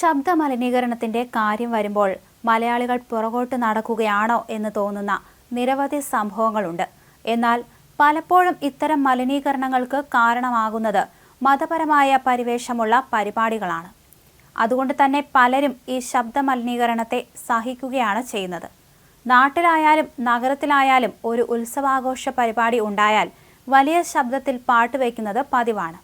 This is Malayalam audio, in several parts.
ശബ്ദ മലിനീകരണത്തിന്റെ കാര്യം വരുമ്പോൾ മലയാളികൾ പുറകോട്ട് നടക്കുകയാണോ എന്ന് തോന്നുന്ന നിരവധി സംഭവങ്ങളുണ്ട്. എന്നാൽ പലപ്പോഴും ഇത്തരം മലിനീകരണങ്ങൾക്ക് കാരണമാകുന്നത് മതപരമായ പരിവേഷമുള്ള പരിപാടികളാണ്. അതുകൊണ്ട് തന്നെ പലരും ഈ ശബ്ദ മലിനീകരണത്തെ സഹിക്കുകയാണ് ചെയ്യുന്നത്. നാട്ടിലായാലും നഗരത്തിലായാലും ഒരു ഉത്സവാഘോഷ പരിപാടി ഉണ്ടായാൽ വലിയ ശബ്ദത്തിൽ പാട്ട് വയ്ക്കുന്നത് പതിവാണ്.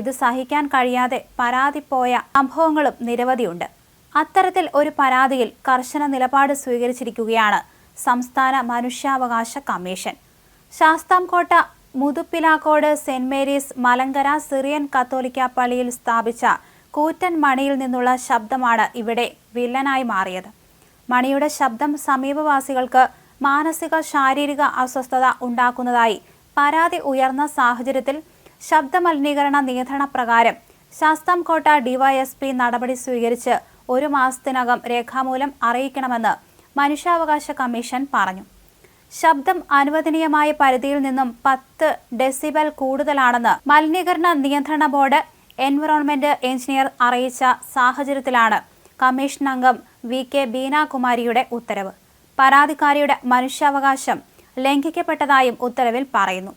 ഇത് സഹിക്കാൻ കഴിയാതെ പരാതി പോയ സംഭവങ്ങളും നിരവധിയുണ്ട്. അത്തരത്തിൽ ഒരു പരാതിയിൽ കർശന നിലപാട് സ്വീകരിച്ചിരിക്കുകയാണ് സംസ്ഥാന മനുഷ്യാവകാശ commission. Sasthamkotta Muthupilakkad Saint Mary's Malankara Syrian കത്തോലിക്ക പള്ളിയിൽ സ്ഥാപിച്ച കൂറ്റൻ മണിയിൽ നിന്നുള്ള ശബ്ദമാണ് ഇവിടെ വില്ലനായി മാറിയത്. മണിയുടെ ശബ്ദം സമീപവാസികൾക്ക് മാനസിക ശാരീരിക അസ്വസ്ഥത ഉണ്ടാക്കുന്നതായി പരാതി ഉയർന്ന സാഹചര്യത്തിൽ ശബ്ദ മലിനീകരണ നിയന്ത്രണ പ്രകാരം ശാസ്താംകോട്ട ഡിവൈഎസ്പി നടപടി സ്വീകരിച്ച് ഒരു മാസത്തിനകം രേഖാമൂലം അറിയിക്കണമെന്ന് മനുഷ്യാവകാശ കമ്മീഷൻ പറഞ്ഞു. ശബ്ദം അനുവദനീയമായ പരിധിയിൽ നിന്നും പത്ത് ഡെസിബൽ കൂടുതലാണെന്ന് മലിനീകരണ നിയന്ത്രണ ബോർഡ് എൻവറോൺമെന്റ് എഞ്ചിനീയർ അറിയിച്ച സാഹചര്യത്തിലാണ് കമ്മീഷൻ അംഗം വി കെ ബീനാകുമാരിയുടെ ഉത്തരവ്. പരാതിക്കാരിയുടെ മനുഷ്യാവകാശം ലംഘിക്കപ്പെട്ടതായും ഉത്തരവിൽ പറയുന്നു.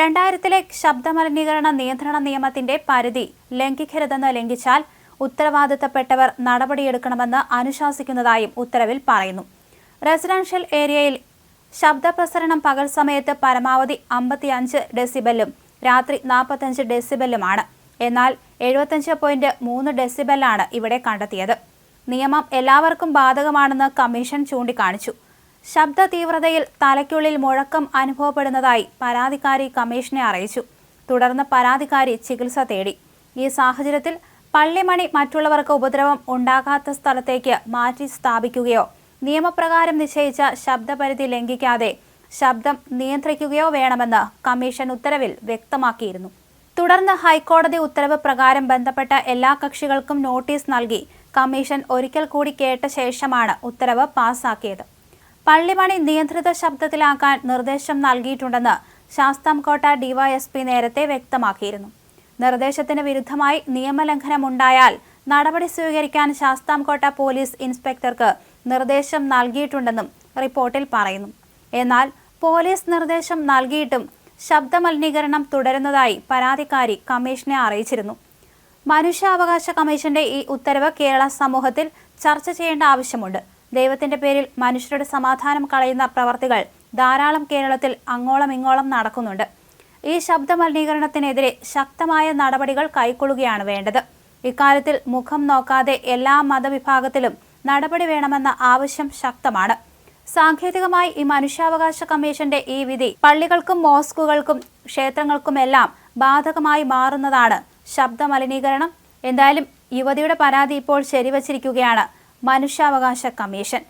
രണ്ടായിരത്തിലെ ശബ്ദമലിനീകരണ നിയന്ത്രണ നിയമത്തിന്റെ പരിധി ലംഘിക്കരുതെന്ന് ലംഘിച്ചാൽ ഉത്തരവാദിത്തപ്പെട്ടവർ നടപടിയെടുക്കണമെന്ന് അനുശാസിക്കുന്നതായും ഉത്തരവിൽ പറയുന്നു. റെസിഡൻഷ്യൽ ഏരിയയിൽ ശബ്ദപ്രസരണം പകൽ സമയത്ത് പരമാവധി അമ്പത്തിയഞ്ച് ഡെസിബലും രാത്രി നാൽപ്പത്തഞ്ച് ഡെസിബലുമാണ് എന്നാൽ എഴുപത്തഞ്ച് പോയിന്റ് മൂന്ന് ഡെസിബലാണ് ഇവിടെ കണ്ടെത്തിയത്. നിയമം എല്ലാവർക്കും ബാധകമാണെന്ന് കമ്മീഷൻ ചൂണ്ടിക്കാണിച്ചു. ശബ്ദ തീവ്രതയിൽ തലയ്ക്കുള്ളിൽ മുഴക്കം അനുഭവപ്പെടുന്നതായി പരാതിക്കാരി കമ്മീഷനെ അറിയിച്ചു. തുടർന്ന് പരാതിക്കാരി ചികിത്സ തേടി. ഈ സാഹചര്യത്തിൽ പള്ളിമണി മറ്റുള്ളവർക്ക് ഉപദ്രവം ഉണ്ടാകാത്ത സ്ഥലത്തേക്ക് മാറ്റി സ്ഥാപിക്കുകയോ നിയമപ്രകാരം നിശ്ചയിച്ച ശബ്ദപരിധി ലംഘിക്കാതെ ശബ്ദം നിയന്ത്രിക്കുകയോ വേണമെന്ന് കമ്മീഷൻ ഉത്തരവിൽ വ്യക്തമാക്കിയിരുന്നു. തുടർന്ന് ഹൈക്കോടതി ഉത്തരവ് പ്രകാരം ബന്ധപ്പെട്ട എല്ലാ കക്ഷികൾക്കും നോട്ടീസ് നൽകി കമ്മീഷൻ ഒരിക്കൽ കൂടി കേട്ട ശേഷമാണ് ഉത്തരവ് പാസാക്കിയത്. പള്ളിമണി നിയന്ത്രിത ശബ്ദത്തിലാക്കാൻ നിർദ്ദേശം നൽകിയിട്ടുണ്ടെന്ന് ശാസ്താംകോട്ട ഡിവൈഎസ്പി നേരത്തെ വ്യക്തമാക്കിയിരുന്നു. നിർദ്ദേശത്തിന് വിരുദ്ധമായി നിയമലംഘനമുണ്ടായാൽ നടപടി സ്വീകരിക്കാൻ ശാസ്താംകോട്ട പോലീസ് ഇൻസ്പെക്ടർക്ക് നിർദ്ദേശം നൽകിയിട്ടുണ്ടെന്നും റിപ്പോർട്ടിൽ പറയുന്നു. എന്നാൽ പോലീസ് നിർദ്ദേശം നൽകിയിട്ടും ശബ്ദമലിനീകരണം തുടരുന്നതായി പരാതിക്കാരി കമ്മീഷനെ അറിയിച്ചിരുന്നു. മനുഷ്യാവകാശ കമ്മീഷന്റെ ഈ ഉത്തരവ് കേരള സമൂഹത്തിൽ ചർച്ച ചെയ്യേണ്ട ആവശ്യമുണ്ട്. ദൈവത്തിന്റെ പേരിൽ മനുഷ്യരുടെ സമാധാനം കളയുന്ന പ്രവർത്തികൾ ധാരാളം കേരളത്തിൽ അങ്ങോളം ഇങ്ങോളം നടക്കുന്നുണ്ട്. ഈ ശബ്ദ മലിനീകരണത്തിനെതിരെ ശക്തമായ നടപടികൾ കൈക്കൊള്ളുകയാണ് വേണ്ടത്. ഇക്കാര്യത്തിൽ മുഖം നോക്കാതെ എല്ലാ മതവിഭാഗത്തിലും നടപടി വേണമെന്ന ആവശ്യം ശക്തമാണ്. സാങ്കേതികമായി ഈ മനുഷ്യാവകാശ കമ്മീഷന്റെ ഈ വിധി പള്ളികൾക്കും മോസ്കുകൾക്കും ക്ഷേത്രങ്ങൾക്കുമെല്ലാം ബാധകമായി മാറുന്നതാണ് ശബ്ദ മലിനീകരണം എന്തായാലും യുവതിയുടെ പരാതി ഇപ്പോൾ ശരിവച്ചിരിക്കുകയാണ്. മനുഷ്യാവകാശ കമ്മീഷൻ.